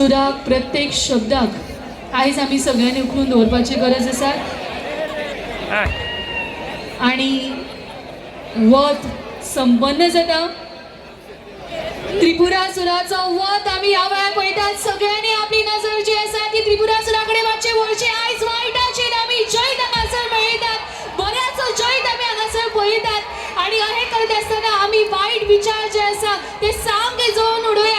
सुराक प्रत्येक शब्दाक आयज आमी सगळ्यांनी उखलून दवरपाची गरज आसा आणि वत संपन्न जाता. त्रिपुरासुराचो वत आमी ह्या वेळार पळयतात सगळ्यांनी आपली नजर जी आसा ती त्रिपुरासुराकडे मातशे वळची आयज वायटाचेर आमी जैत हांगासर मेळयतात बऱ्याचो जैत आमी हांगासर पळयतात आणि हे करत आसतना आमी वायट विचार जे आसा ते सामके जळोवन उडोवयात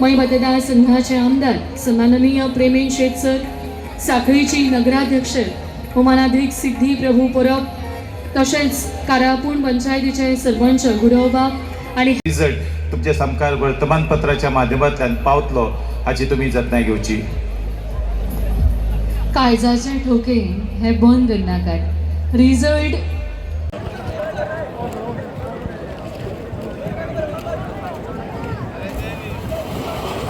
मय मतदारसंघाचे आमदार सन्माननीय प्रेमेन शेतसर साखळीची नगराध्यक्ष होमानाधिक सिद्धी प्रभू परब तसेच कारापूण पंचायतीचे सरपंच गुरवबाब आणि रिझल्ट तुमच्या समकार वर्तमानपत्राच्या माध्यमांतल्यान पावतलो हाची तुमी जतनाय घेवची काळजाचे ठोके हे बंद करनाकात रिझल्ट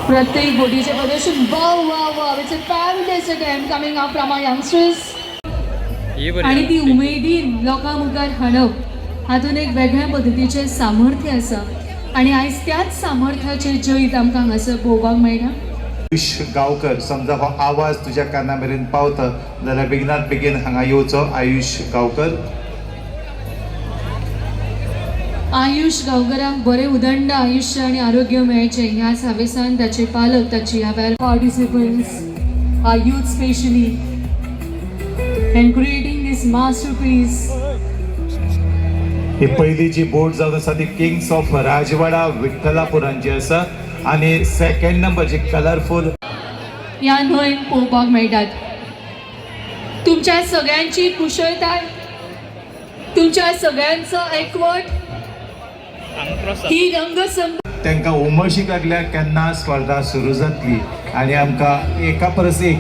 प्रत्येक बोटीचे प्रदर्शन. Wow wow wow. It's a fabulous attempt coming up from our youngsters आणि ती उमेदीन लोकां मुखार हाडप हातून एक वेगळ्या पद्दतीचें सामर्थ्य आसा आणि आयज त्याच सामर्थ्याचे जैत आमकां हांगासर पळोवपाक मेळटा. आयुष गांवकर समजा हो आवाज तुज्या काना मेरेन पावता जाल्यार बेगिनात बेगीन हांगा येवचो आयुष गांवकर. आयुष गांवकरांक बरें उदंड आयुश्य आनी आरोग्य मेळचें ह्या सावेसान ताचे पालक ताची ह्या participants are youth specially and creating these masterpiece ही पहिली जी बोट जावन आसा ती किंग्स ऑफ राजवाडा विठ्ठलापुरान जी आसा आनी सेकंड नंबर जी कलरफूल ह्या न्हंयेन पळोवपाक मेळटात तुमच्या सगळ्यांची कुशळटाय तुमच्या सगळ्यांचो एकवट ही रंगसंग तांकां उमळशीक लागल्या केन्ना स्पर्धा सुरू जातली. आनी आमकां एका परस एक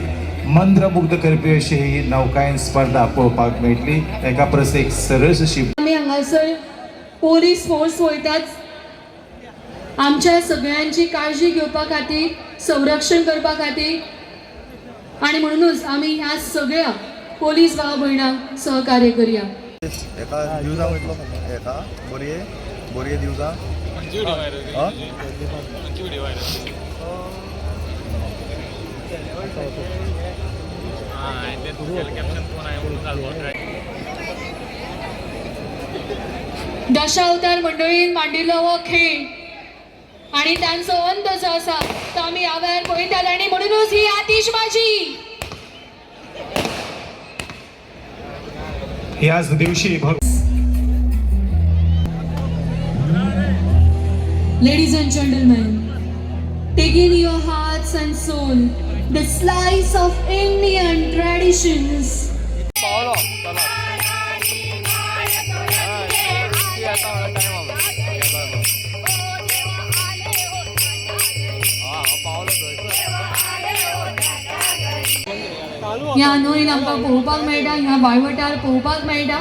मंत्रमुग्ध करपी अशी ही नौकायन स्पर्धा पळोवपाक मेळटली. एका परस एक सरस अशी आमी हांगासर पोलीस फोर्स वयतात आमच्या सगळ्यांची काळजी घेवपा खातीर संरक्षण करपा खातीर आणि म्हणूनच आमी ह्या सगळ्या पोलीस भाव भयणांक सहकार्य करया. एका वयतलो एका बोरये बोरये दिवजा हा? दशावतार मंडळीन मांडिल्लो हो खेळ आणि तांचो अंत जो आसा तो आमी ह्या वेळार पळयतात आणि म्हणूनच ही आतिशबाजी ह्याच दिवशी भग Ladies and gentlemen, taking your hearts and soul, the slice of Indian traditions. ह्या न्हंयन आमकां पळोवपाक मेळटा ह्या वाळवटार पळोवपाक मेळटा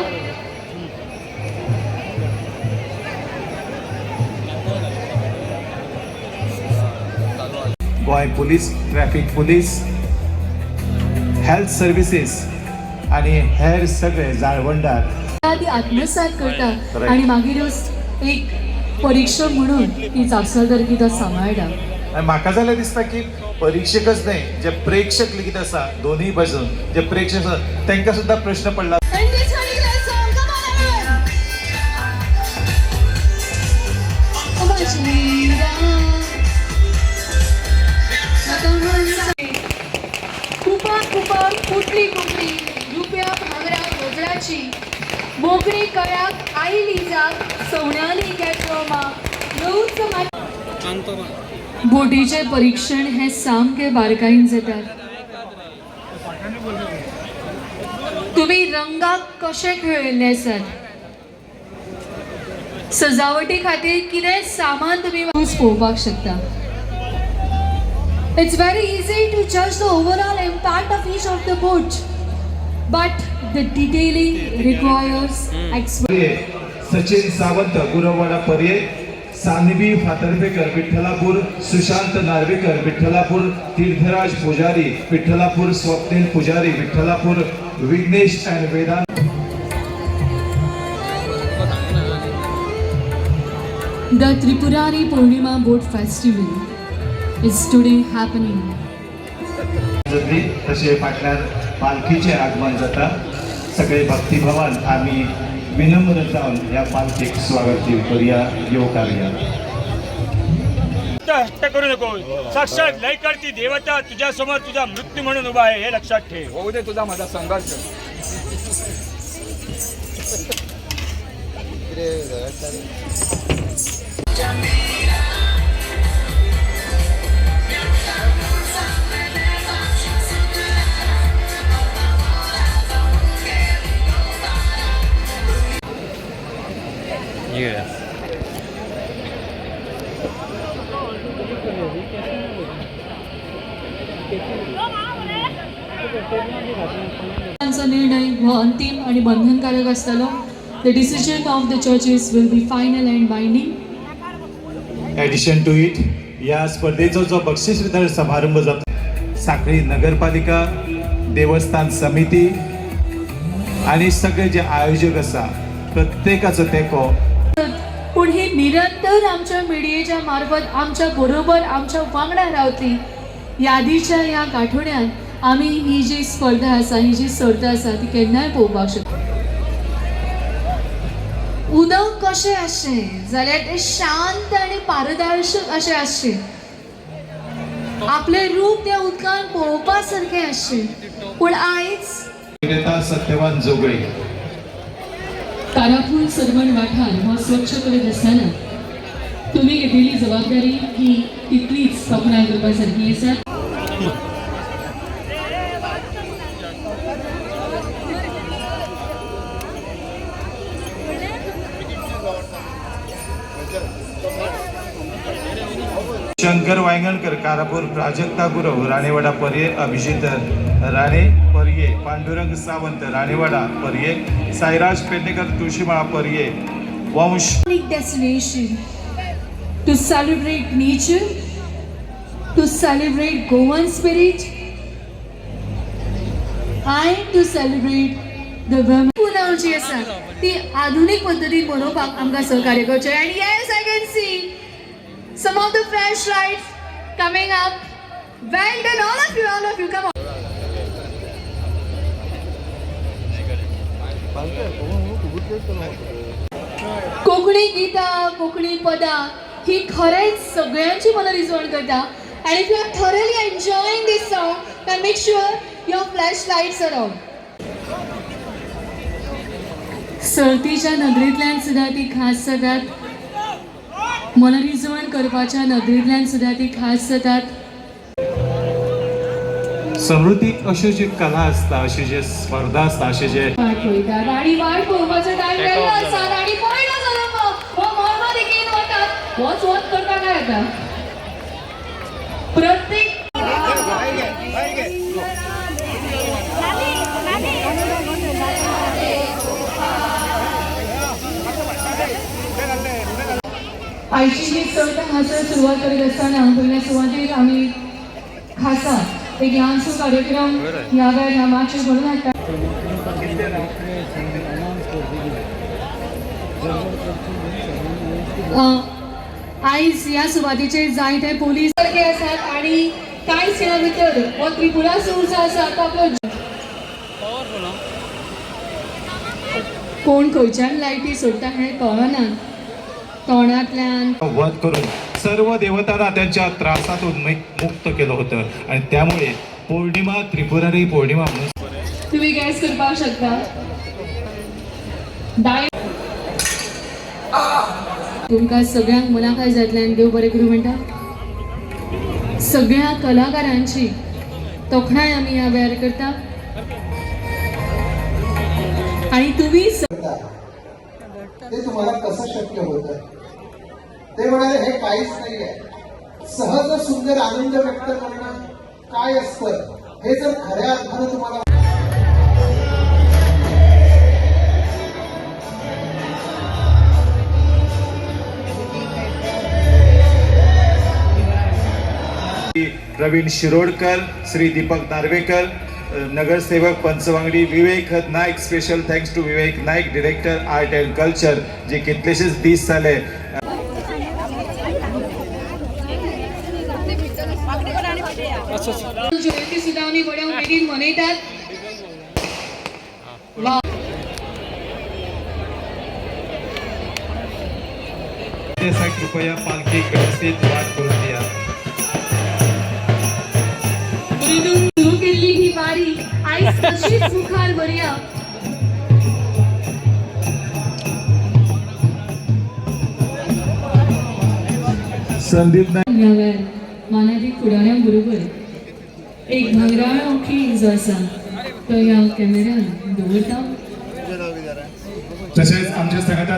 Goa police traffic police health services आणि हेर सगळे जाळवंडार. ती आत्मसात करता. आणि मागीरच एक परीक्षक म्हणून ती जापसालदारकी सांबाळटा आणि म्हाका जाल्यार दिसता की परीक्षकच न्हय जे प्रेक्षक लेगीत आसा दोनूय बाजून जे प्रेक्षक आसा तांकां सुद्दां प्रश्न पडला. बोटीचे परीक्षण हे सामके बारकाईन जाता तुम्ही रंगा कसे खेळले सर? सजावटी खातीर किले सामान तुम्ही पोवपाक शकता? इट्स वेरी इजी टू जज the overall impact of each of the boat but the detailing requires expert Sachin Sawant Guruwada पर्यंत. सानवी फातर्फेकर विठ्ठलापूर सुशांत नार्वेकर विठ्ठलापूर तीर्थराज Pujari Vitthalapur Swapnil Pujari Vitthalapur Vighnesh and Vedant The Tripurari Purnima Boat Festival is today happening. तसे फाटल्यान पालखीचे आगमन जाता सगळे भक्तिभवान आम्ही विनम्र जावन ह्या पालखीक स्वागत करूया येवकारूया हट्ट करू नको. साक्षात लय करती देवता तुझ्या समोर तुझा मृत्यू म्हणून उभा आहे हे लक्षात ठेव. होऊ दे तुझा माझा संघर्ष. त्यांचा निर्णय हो अंतिम आणि बंधनकारक असतलो the decision of the churches will be final and binding addition to it या स्पर्धेचो जो बक्षीस वितरण समारंभ जाता साखळी नगरपालिका देवस्थान समिती आणि सगळे जे आयोजक आसा प्रत्येकाचो तेको पूण ही निरंतर आमच्या मिडियेच्या मार्फत आमच्या बरोबर आमच्या वांगडा रावतली यादीच्या ह्या गाठोड्यात आम्ही ही जी स्पर्धा आसा ही जी सर्त आसा ती केन्नाय पळोवपाक शकता उदक कशें आसचें जाल्यार तें शांत आनी पारदर्शक अशें आसचें आपलें रूप त्या उदकान पळोवपा सारकें आसचें पूण आयज सत्यवान जोगळे. तारापूर सरवण वाठार हो स्वच्छ करत असताना तुम्ही घेतलेली जबाबदारी ही तितलीच तोखणाय करपासारखी आसा शंकर वायंगणकर कारापूर प्राजक्ता गुरव राणेवाडा पर्ये अभिजित राणे पर्ये पांडुरंग सावंत राणेवाडा पर्ये साईराज पेटेकर तुळशीमाळा पर्ये वंश destination to celebrate nature to celebrate Goan spirit and to celebrate the फुलां जी आसा ती आधुनीक पद्दतीन बरोवपाक आमकां सहकार्य करचें आनी yes I can see some of the flash lights coming up Well done, all of you, all of you, come. Konkani गितां कोंकणी पदां ही खरेंच सगळ्यांची मनरिजवण करता. And if you are thoroughly enjoying this song can make sure your flash are on. सर्तीच्या नदरेंतल्यान सुद्दां ती खास जातात मनरिजवण करपाच्या नदरेंतल्यान सुद्दां ती खास जातात समृद्धीक अश्यो ज्यो कला आसता अशे जे स्पर्धा आसता अशे जे प्रत्येक आयची जी सर्त हांगासर सुरवात करीत असताना पयल्या सुवातेर आमी खासा एक ल्हानसो कार्यक्रम ह्या ह्या माचेर घडोवन हाडटा आयज ह्या सुवातेचेर जायते पोलीस सारखे आसात आणि कांयच दिना भितर हो त्रिपुरा सूर जो आसा तो आपलो कोण खंयच्यान लायटी सोडटा हें कळना तोंडांतल्यान. वध करून. सर्व देवतांना त्यांच्या त्रासातून मु- मुक्त केलं होतं. आणि त्यामुळे पौर्णिमा त्रिपुरारी पौर्णिमा म्हणून तुम्ही गॅस करपाक शकता? तुमकां सगळ्यांक मुलाकात जातल्यान देव बरें करूं म्हणटा? सगळ्या कलाकारांची तोखणाय आमी ह्या वेळार करता. आणि तुम्ही ते तुम्हाला कसं शक्य होतं? ते म्हणाले हे काहीच नाहीये. सहज सुंदर आनंद व्यक्त करणं काय असतं? हे जर खऱ्या अर्थानं तुम्हाला प्रवीण शिरोडकर श्री दीपक नार्वेकर नगरसेवक पंचवांगडी Vivek Naik special thanks to Vivek Naik director art and culture जे कितलेशेच दीस जाले जयंती मनयतात कृपया पालखी व्यवस्थित वाट करून द्या. सुरू केलेली ही वारी आईच तशीच मुखार बरया संदीप नाईक फुडाऱ्यां बरोबर. एक भांगराळो खीण जो आसा तो ह्या कॅमेऱ्यान दवरता तशेंच आमच्या संघाचा